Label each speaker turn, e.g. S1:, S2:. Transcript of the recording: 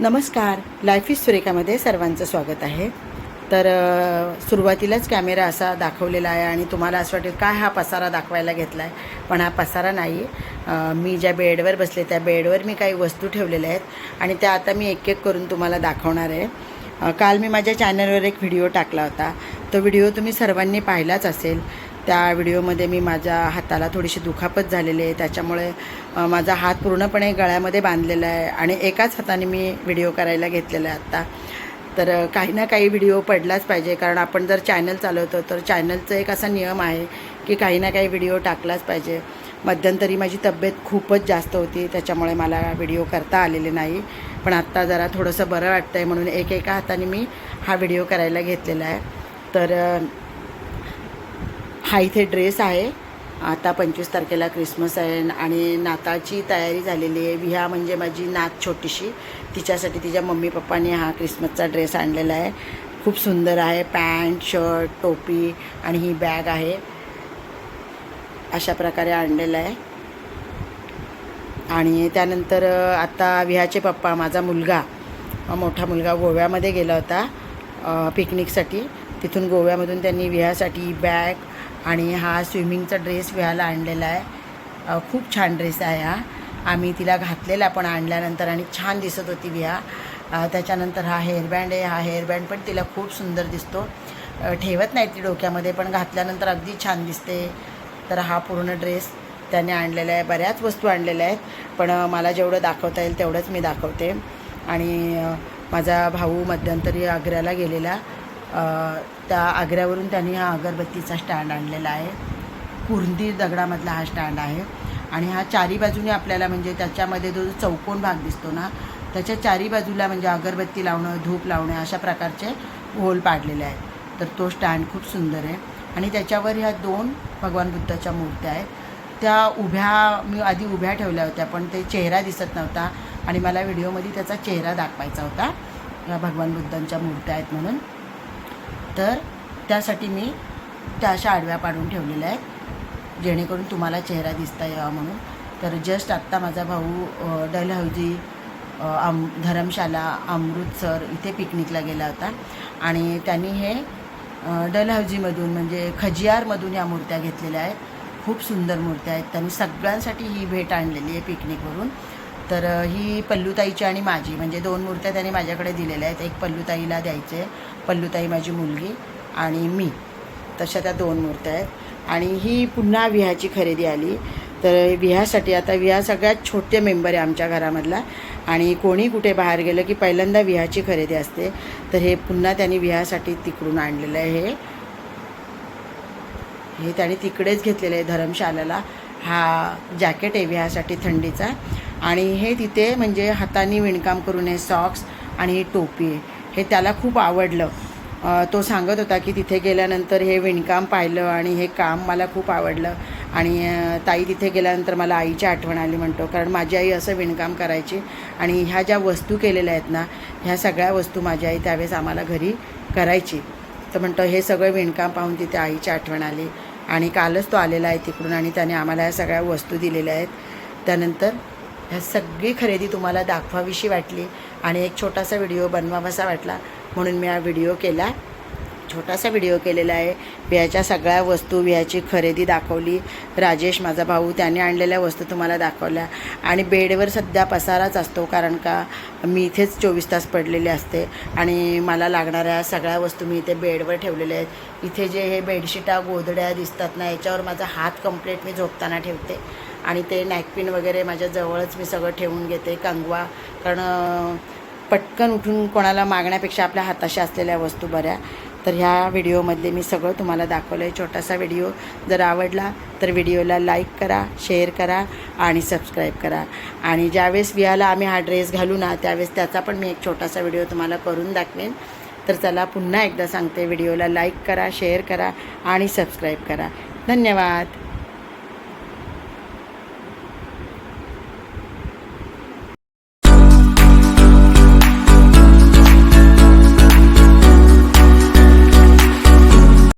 S1: नमस्कार. Life is सुरेखामध्ये सर्वांचं स्वागत आहे. तर सुरुवातीलाच कॅमेरा असा दाखवलेला आहे आणि तुम्हाला असं वाटेल काय हा पसारा दाखवायला घेतला आहे पण हा पसारा नाही मी ज्या बेडवर बसले त्या बेडवर मी काही वस्तू ठेवलेल्या आहेत आणि त्या आता मी एक एक करून तुम्हाला दाखवणार आहे. काल मी माझ्या चॅनलवर एक व्हिडिओ टाकला होता. तो व्हिडिओ तुम्ही सर्वांनी पाहिलाच असेल. त्या व्हिडिओमध्ये मी माझ्या हाताला थोडीशी दुखापत झालेली आहे. त्याच्यामुळे माझा हात पूर्णपणे गळ्यामध्ये बांधलेला आहे आणि एकाच हाताने मी व्हिडिओ करायला घेतलेला आहे आत्ता तर काही ना काही व्हिडिओ पडलाच पाहिजे. कारण आपण जर चॅनल चालवतो तर चॅनलचा एक असा नियम आहे की काही ना काही व्हिडिओ टाकलाच पाहिजे. मध्यंतरी माझी तब्येत खूपच जास्त होती. त्याच्यामुळे मला व्हिडिओ करता आलेले नाही. पण आत्ता जरा थोडंसं बरं वाटतं आहे म्हणून एक एका हाताने मी हा व्हिडिओ करायला घेतलेला आहे. तर हा इथे ड्रेस आहे. आता पंचवीस तारखेला क्रिसमस आहे आणि नाताळची तयारी झालेली आहे. विहा म्हणजे माझी नात छोटीशी. तिच्यासाठी तिच्या मम्मी पप्पाने हा क्रिसमसचा ड्रेस आणलेला आहे. खूप सुंदर आहे. पॅन्ट शर्ट टोपी आणि ही बॅग आहे. अशा प्रकारे आणलेला आहे. आणि त्यानंतर आता विहाचे पप्पा माझा मुलगा मोठा मुलगा गोव्यामध्ये गेला होता पिकनिकसाठी. तिथून गोव्यामधून त्यांनी विहासाठी बॅग आणि हा स्विमिंगचा ड्रेस विहायला आणलेला आहे. खूप छान ड्रेस आहे हा. आम्ही तिला घातलेला पण आणल्यानंतर आणि छान दिसत होती विहा त्याच्यानंतर हा हेअरबँड आहे. हा हेअरबँड पण तिला खूप सुंदर दिसतो. ठेवत नाही ती डोक्यामध्ये पण घातल्यानंतर अगदी छान दिसते. तर हा पूर्ण ड्रेस त्याने आणलेला आहे. बऱ्याच वस्तू आणलेल्या आहेत. पण मला जेवढं दाखवता येईल तेवढंच मी दाखवते. आणि माझा भाऊ मध्यंतरी आग्र्याला गेलेला. त्या आग्र्यावरून त्यांनी हा अगरबत्तीचा स्टँड आणलेला आहे. कुर्दी दगडामधला हा स्टँड आहे. आणि हा चारी बाजूने आपल्याला म्हणजे त्याच्यामध्ये जो चौकोन भाग दिसतो ना त्याच्या चारी बाजूला म्हणजे अगरबत्ती लावणं धूप लावणं अशा प्रकारचे होल पाडलेले आहेत. तर तो स्टँड खूप सुंदर आहे. आणि त्याच्यावर ह्या दोन भगवान बुद्धाच्या मूर्त्या आहेत. त्या उभ्या मी आधी उभ्या ठेवल्या होत्या पण ते चेहरा दिसत नव्हता आणि मला व्हिडिओमध्ये त्याचा चेहरा दाखवायचा होता. या भगवान बुद्धांच्या मूर्त्या आहेत म्हणून. तर त्यासाठी मी त्या अशा आडव्या पाडून ठेवलेल्या आहेत जेणेकरून तुम्हाला चेहरा दिसता यावा म्हणून. तर जस्ट आत्ता माझा भाऊ डलहौजी आम धरमशाला अमृतसर इथे पिकनिकला गेला होता. आणि त्यांनी हे डलहौजीमधून म्हणजे खजियारमधून या मूर्त्या घेतलेल्या आहेत. खूप सुंदर मूर्त्या आहेत. त्यांनी सगळ्यांसाठी ही भेट आणलेली आहे पिकनिकवरून. तर ही पल्लूताईची आणि माझी म्हणजे दोन मूर्त्या त्यांनी माझ्याकडे दिलेल्या आहेत. एक पल्लूताईला द्यायचे पल्लूताई माझी मुलगी आणि मी. तशा त्या दोन मूर्त्या आहेत. आणि ही पुन्हा विहाची खरेदी आली. तर विहासाठी आता विहा सगळ्यात छोटे मेंबर आहे आमच्या घरामधला. आणि कोणी कुठे बाहेर गेलं की पहिल्यांदा विहाची खरेदी असते. तर हे पुन्हा त्यांनी विहासाठी तिकडून आणलेलं आहे. हे हे त्याने तिकडेच घेतलेलं आहे धरमशालाला. हा जॅकेट आहे विहासाठी थंडीचा. आणि हे तिथे म्हणजे हाताने विणकाम करून हे सॉक्स आणि टोपी हे त्याला खूप आवडलं. तो सांगत होता की तिथे गेल्यानंतर हे विणकाम पाहिलं आणि हे काम मला खूप आवडलं. आणि ताई तिथे गेल्यानंतर मला आईची आठवण आली म्हणतो. कारण माझी आई असं विणकाम करायची आणि ह्या ज्या वस्तू केलेल्या आहेत ना ह्या सगळ्या वस्तू माझी आई त्यावेळेस आम्हाला घरी करायची. तर म्हणतो हे सगळं विणकाम पाहून तिथे आईची आठवण आली. आणि कालच तो आलेला आहे तिकडून आणि त्याने आम्हाला ह्या सगळ्या वस्तू दिलेल्या आहेत. त्यानंतर ह्या सगळी खरेदी तुम्हाला दाखवावीशी वाटली आणि एक छोटासा व्हिडिओ बनवावासा वाटला म्हणून मी हा व्हिडिओ केला. छोटासा व्हिडिओ केलेला आहे. बियाच्या सगळ्या वस्तू बियाची खरेदी दाखवली. राजेश माझा भाऊ त्याने आणलेल्या वस्तू तुम्हाला दाखवल्या. आणि बेडवर सध्या पसाराच असतो कारण का मी इथेच चोवीस तास पडलेले असते. आणि मला लागणाऱ्या सगळ्या वस्तू मी इथे बेडवर ठेवलेल्या आहेत. इथे जे हे बेडशीटा गोधड्या दिसतात ना याच्यावर माझा हात कंप्लीट मी झोपताना ठेवते. आणि ते नॅकपिन वगैरे माझ्या जवळच मी सगळं ठेवून घेते कंगवा. कारण पटकन उठून कोणाला मागण्यापेक्षा आपल्या हाताशी असलेल्या वस्तू बऱ्या. तर ह्या व्हिडिओमध्ये मी सगळं तुम्हाला दाखवलं आहे छोटासा व्हिडिओ जर आवडला तर व्हिडिओला लाईक करा शेअर करा आणि सबस्क्राईब करा. आणि ज्यावेळेस वियाला आम्ही हा ड्रेस घालू ना त्यावेळेस त्याचा पण मी एक छोटासा व्हिडिओ तुम्हाला करून दाखवेन. तर चला पुन्हा एकदा सांगते व्हिडिओला लाईक करा शेअर करा आणि सबस्क्राईब करा. धन्यवाद.